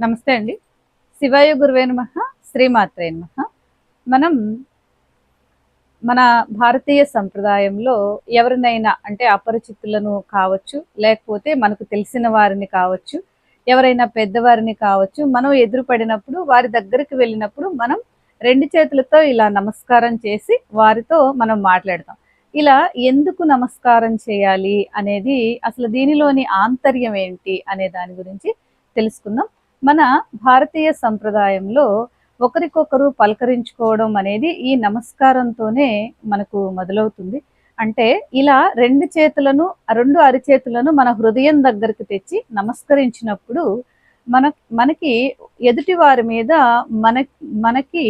నమస్తే అండి. శివాయ గురువే నమ శ్రీమాత్రే నమ. మనం మన భారతీయ సంప్రదాయంలో ఎవరినైనా అంటే అపరిచితులను కావచ్చు లేకపోతే మనకు తెలిసిన వారిని కావచ్చు ఎవరైనా పెద్దవారిని కావచ్చు మనం ఎదురుపడినప్పుడు వారి దగ్గరికి వెళ్ళినప్పుడు మనం రెండు చేతులతో ఇలా నమస్కారం చేసి వారితో మనం మాట్లాడతాం. ఇలా ఎందుకు నమస్కారం చేయాలి అనేది అసలు దీనిలోని ఆంతర్యం ఏంటి అనే దాని గురించి తెలుసుకుందాం. మన భారతీయ సంప్రదాయంలో ఒకరికొకరు పలకరించుకోవడం అనేది ఈ నమస్కారంతోనే మనకు మొదలవుతుంది. అంటే ఇలా రెండు చేతులను రెండు అరిచేతులను మన హృదయం దగ్గరికి తెచ్చి నమస్కరించినప్పుడు మన మనకి ఎదుటి వారి మీద మన మనకి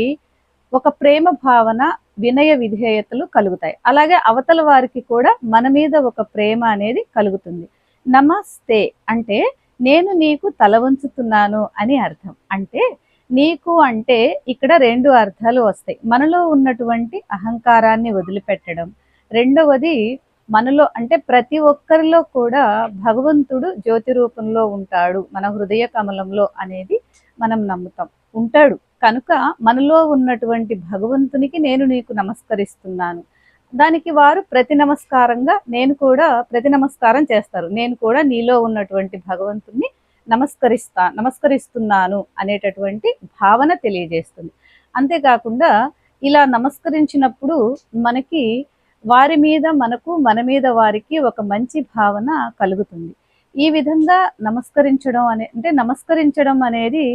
ఒక ప్రేమ భావన వినయ విధేయతలు కలుగుతాయి. అలాగే అవతల వారికి కూడా మన మీద ఒక ప్రేమ అనేది కలుగుతుంది. నమస్తే అంటే నేను నీకు తల వంచుతున్నాను అని అర్థం. అంటే నీకు అంటే ఇక్కడ రెండు అర్థాలు వస్తాయి. మనలో ఉన్నటువంటి అహంకారాన్ని వదిలిపెట్టడం. రెండవది మనలో అంటే ప్రతి ఒక్కరిలో కూడా భగవంతుడు జ్యోతి రూపంలో ఉంటాడు. మన హృదయ కమలంలో అనేది మనం నమ్ముతాం. ఉంటాడు. కనుక మనలో ఉన్నటువంటి భగవంతునికి నేను నీకు నమస్కరిస్తున్నాను. దానికి వారు ప్రతి నమస్కారంగా నేను కూడా ప్రతి నమస్కారం చేస్తారు. నేను కూడా నీలో ఉన్నటువంటి భగవంతుని నమస్కరిస్తా నమస్కరిస్తున్నాను అనేటటువంటి భావన తెలియజేస్తుంది. అంతేకాకుండా ఇలా నమస్కరించినప్పుడు మనకి వారి మీద మనకు మన మీద వారికి ఒక మంచి భావన కలుగుతుంది. ఈ విధంగా నమస్కరించడం అనే అంటే నమస్కరించడం అనేది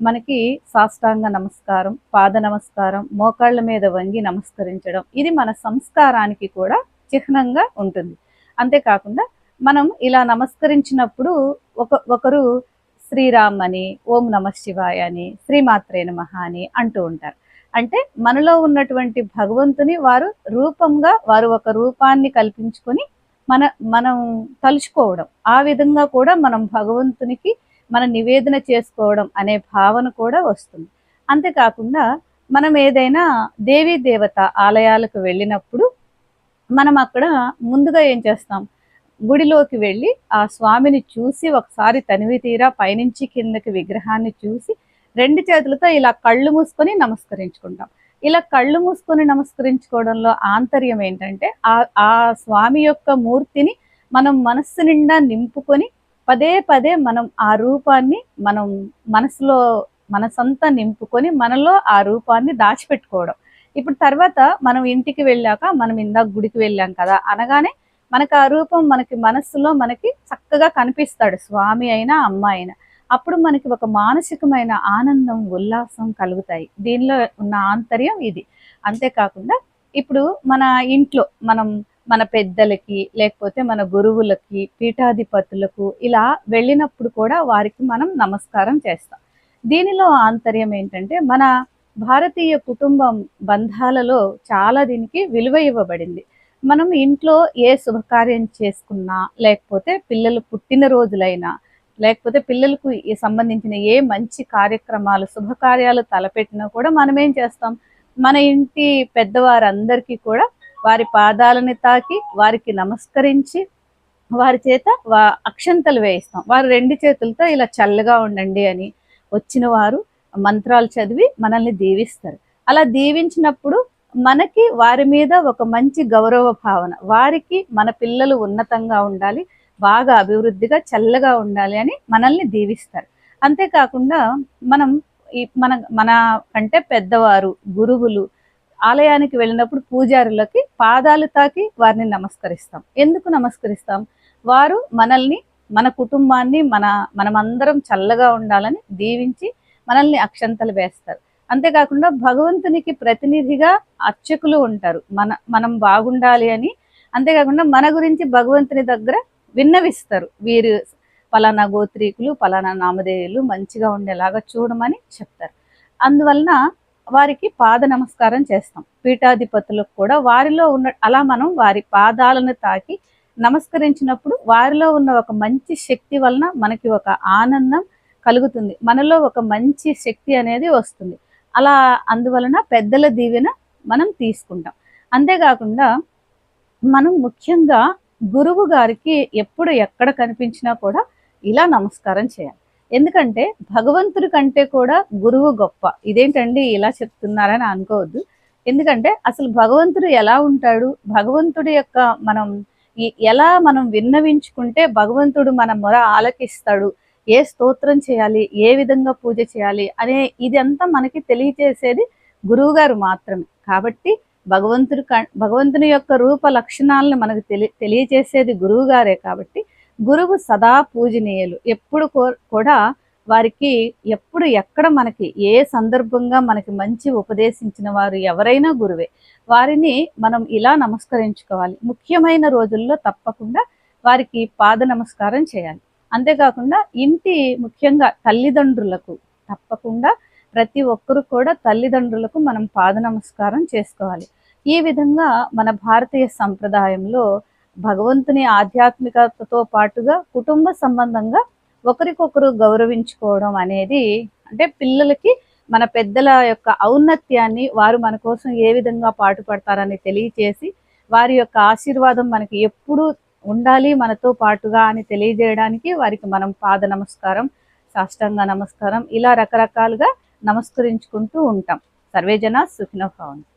మనకి సాష్టాంగ నమస్కారం పాద నమస్కారం మోకాళ్ళ మీద వంగి నమస్కరించడం. ఇది మన సంస్కారానికి కూడా చిహ్నంగా ఉంటుంది. అంతేకాకుండా మనం ఇలా నమస్కరించినప్పుడు ఒక ఒకరు శ్రీరామ్ అని ఓం నమ శివాయ అని శ్రీమాత్రే మహా అని అంటూ ఉంటారు. అంటే మనలో ఉన్నటువంటి భగవంతుని వారు రూపంగా వారు ఒక రూపాన్ని కల్పించుకొని మన మనం తలుచుకోవడం. ఆ విధంగా కూడా మనం భగవంతునికి మన నివేదన చేసుకోవడం అనే భావన కూడా వస్తుంది. అంతేకాకుండా మనం ఏదైనా దేవీ దేవత ఆలయాలకు వెళ్ళినప్పుడు మనం అక్కడ ముందుగా ఏం చేస్తాం? గుడిలోకి వెళ్ళి ఆ స్వామిని చూసి ఒకసారి తనివి తీరా పైనుంచి కిందకి విగ్రహాన్ని చూసి రెండు చేతులతో ఇలా కళ్ళు మూసుకొని నమస్కరించుకుంటాం. ఇలా కళ్ళు మూసుకొని నమస్కరించుకోవడంలో ఆంతర్యం ఏంటంటే ఆ ఆ స్వామి యొక్క మూర్తిని మనం మనస్సు నిండా నింపుకొని పదే పదే మనం ఆ రూపాన్ని మనం మనసులో మనసంతా నింపుకొని మనలో ఆ రూపాన్ని దాచిపెట్టుకోవడం. ఇప్పుడు తర్వాత మనం ఇంటికి వెళ్ళాక మనం ఇందాక గుడికి వెళ్ళాం కదా అనగానే మనకు ఆ రూపం మనకి మనస్సులో మనకి చక్కగా కనిపిస్తాడు. స్వామి అయినా అమ్మ అయినా. అప్పుడు మనకి ఒక మానసికమైన ఆనందం ఉల్లాసం కలుగుతాయి. దీనిలో ఉన్న ఆంతర్యం ఇది. అంతేకాకుండా ఇప్పుడు మన ఇంట్లో మనం మన పెద్దలకి లేకపోతే మన గురువులకి పీఠాధిపతులకు ఇలా వెళ్ళినప్పుడు కూడా వారికి మనం నమస్కారం చేస్తాం. దీనిలో ఆంతర్యం ఏంటంటే మన భారతీయ కుటుంబం బంధాలలో చాలా దీనికి విలువ ఇవ్వబడింది. మనం ఇంట్లో ఏ శుభకార్యం చేసుకున్నా లేకపోతే పిల్లలు పుట్టినరోజులైనా లేకపోతే పిల్లలకు సంబంధించిన ఏ మంచి కార్యక్రమాలు శుభకార్యాలు తలపెట్టినా కూడా మనం ఏం చేస్తాం? మన ఇంటి పెద్దవారందరికీ కూడా వారి పాదాలని తాకి వారికి నమస్కరించి వారి చేత వా అక్షంతలు వేయిస్తాం. వారు రెండు చేతులతో ఇలా చల్లగా ఉండండి అని వచ్చిన వారు మంత్రాలు చదివి మనల్ని దీవిస్తారు. అలా దీవించినప్పుడు మనకి వారి మీద ఒక మంచి గౌరవ భావన వారికి మన పిల్లలు ఉన్నతంగా ఉండాలి బాగా అభివృద్ధిగా చల్లగా ఉండాలి అని మనల్ని దీవిస్తారు. అంతేకాకుండా మనం ఈ మన మన కంటే పెద్దవారు గురువులు ఆలయానికి వెళ్ళినప్పుడు పూజారులకి పాదాలు తాకి వారిని నమస్కరిస్తాం. ఎందుకు నమస్కరిస్తాం? వారు మనల్ని మన కుటుంబాన్ని మన మనమందరం చల్లగా ఉండాలని దీవించి మనల్ని అక్షంతలు వేస్తారు. అంతేకాకుండా భగవంతునికి ప్రతినిధిగా అర్చకులు ఉంటారు. మన మనం బాగుండాలి అని. అంతేకాకుండా మన గురించి భగవంతుని దగ్గర విన్నవిస్తారు. వీరు పలానా గోత్రీకులు పలానా నామధేయులు మంచిగా ఉండేలాగా చూడమని చెప్తారు. అందువలన వారికి పాద నమస్కారం చేస్తాం. పీఠాధిపతులకు కూడా వారిలో ఉన్న అలా మనం వారి పాదాలను తాకి నమస్కరించినప్పుడు వారిలో ఉన్న ఒక మంచి శక్తి వలన మనకి ఒక ఆనందం కలుగుతుంది. మనలో ఒక మంచి శక్తి అనేది వస్తుంది. అలా అందువలన పెద్దల దీవెన మనం తీసుకుంటాం. అంతేకాకుండా మనం ముఖ్యంగా గురువు గారికి ఎప్పుడు ఎక్కడ కనిపించినా కూడా ఇలా నమస్కారం చేయాలి. ఎందుకంటే భగవంతుడి కంటే కూడా గురువు గొప్ప. ఇదేంటండి ఇలా చెప్తున్నారని అనుకోవద్దు. ఎందుకంటే అసలు భగవంతుడు ఎలా ఉంటాడు? భగవంతుడి యొక్క మనం ఎలా మనం విన్నవించుకుంటే భగవంతుడు మన మొర ఆలకిస్తాడు. ఏ స్తోత్రం చేయాలి? ఏ విధంగా పూజ చేయాలి? అనే ఇదంతా మనకి తెలియచేసేది గురువు గారు మాత్రమే. కాబట్టి భగవంతుడు క- భగవంతుని యొక్క రూప లక్షణాలను మనకు తెలి గురువుగారే గురువు గారే కాబట్టి గురువు సదా పూజనీయులు. ఎప్పుడు కో- కూడా వారికి ఎప్పుడు ఎక్కడ మనకి ఏ సందర్భంగా మనకి మంచి ఉపదేశించిన వారు ఎవరైనా గురువే. వారిని మనం ఇలా నమస్కరించుకోవాలి. ముఖ్యమైన రోజుల్లో తప్పకుండా వారికి పాద నమస్కారం చేయాలి. అంతేకాకుండా ఇంటి ముఖ్యంగా తల్లిదండ్రులకు తప్పకుండా ప్రతి ఒక్కరు కూడా తల్లిదండ్రులకు మనం పాద నమస్కారం చేసుకోవాలి. ఈ విధంగా మన భారతీయ సంప్రదాయంలో భగవంతుని ఆధ్యాత్మికతతో పాటుగా కుటుంబ సంబంధంగా ఒకరికొకరు గౌరవించుకోవడం అనేది అంటే పిల్లలకి మన పెద్దల యొక్క ఔన్నత్యాన్ని వారు మన కోసం ఏ విధంగా పాటుపడతారని తెలియచేసి వారి యొక్క ఆశీర్వాదం మనకి ఎప్పుడూ ఉండాలి మనతో పాటుగా అని తెలియజేయడానికి వారికి మనం పాద నమస్కారం సాష్టాంగ నమస్కారం ఇలా రకరకాలుగా నమస్కరించుకుంటూ ఉంటాం. సర్వేజన సుఖినో భవంతు.